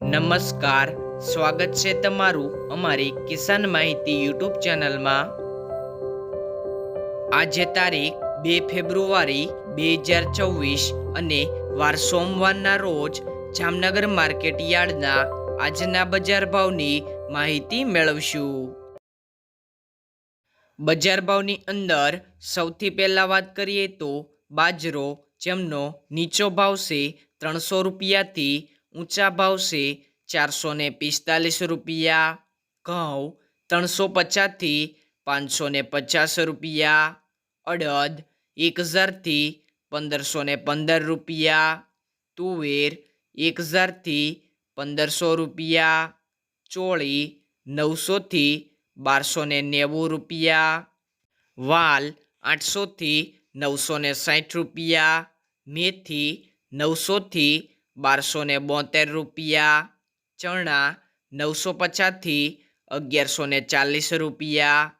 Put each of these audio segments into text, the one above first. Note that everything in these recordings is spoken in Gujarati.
નમસ્કાર, સ્વાગત છે તમારું અમારી કિસાન માહિતી યુટ્યુબ ચેનલમાં. આજે તારીખ બે ફેબ્રુઆરી બે હજાર ચોવીસ અને વાર સોમવારના રોજ જામનગર માર્કેટ યાર્ડના આજના બજાર ભાવની માહિતી મેળવશું. બજાર ભાવની અંદર સૌથી પહેલાં વાત કરીએ તો બાજરો, જેમનો નીચો ભાવ છે ત્રણસો રૂપિયાથી ઊંચા ભાવ છે ચારસો ને પિસ્તાલીસ રૂપિયા. ઘઉં ત્રણસો પચાસથી પાંચસો ને પચાસ રૂપિયા. અડદ એક હજારથી પંદરસો ને પંદર રૂપિયા. તુવેર એક હજારથી પંદરસો રૂપિયા. ચોળી નવસોથી બારસો ને નેવું રૂપિયા. વાલ આઠસોથી નવસો ને સાઠ રૂપિયા. મેથી નવસોથી બારસો ને બોતેર રૂપિયા, ચણા નવસો પચાસથી અગિયારસો ને ચાલીસ રૂપિયા,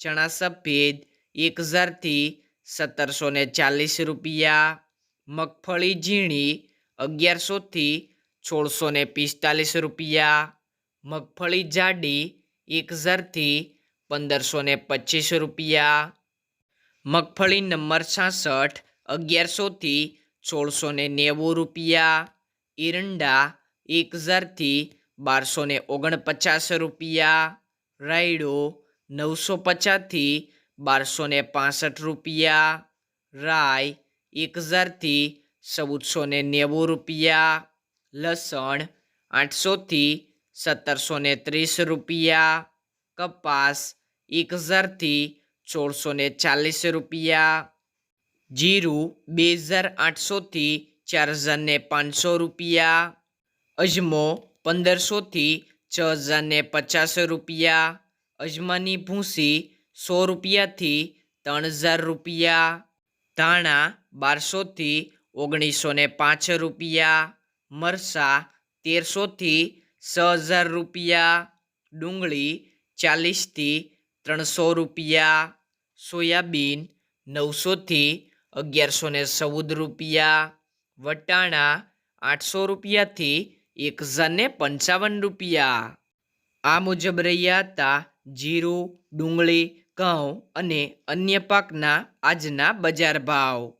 ચણા સફેદ એક હજારથી સત્તરસો ને ચાલીસ રૂપિયા, મગફળી ઝીણી અગિયારસોથી સોળસો ને પિસ્તાલીસ રૂપિયા, મગફળી જાડી એક હજારથી પંદરસો ને પચીસ રૂપિયા, મગફળી નંબર છાસઠ અગિયારસોથી સોળસો ને નેવું રૂપિયા એરંડા એક હજારથી બારસો ને ઓગણપચાસ રૂપિયા, રાયડો નવસો પચાસથી બારસો ને પાસઠ રૂપિયા રાય એક હજારથી ચૌદસો ને નેવું રૂપિયા, લસણ આઠસોથી સત્તરસો ને ત્રીસ રૂપિયા, કપાસ એક હજારથી સોળસો ને ચાલીસ રૂપિયા, જીરું બે હજાર આઠસોથી ચાર હજારને પાંચસો રૂપિયા. અજમો પંદરસોથી છ હજારને પચાસ રૂપિયા. અજમાની ભૂસી સો રૂપિયાથી ત્રણ હજાર રૂપિયા. ધાણા બારસોથી ઓગણીસો ને પાંચ રૂપિયા. મરસા તેરસોથી છ હજાર રૂપિયા. ડુંગળી ચાલીસથી ત્રણસો રૂપિયા. સોયાબીન નવસોથી અગિયારસો ને ચૌદ રૂપિયા. વટાણા આઠસો રૂપિયાથી એક હજારને પંચાવન રૂપિયા. આ મુજબ રહ્યા હતા જીરું, ડુંગળી, ઘઉં અને અન્ય પાકના આજના બજાર ભાવ.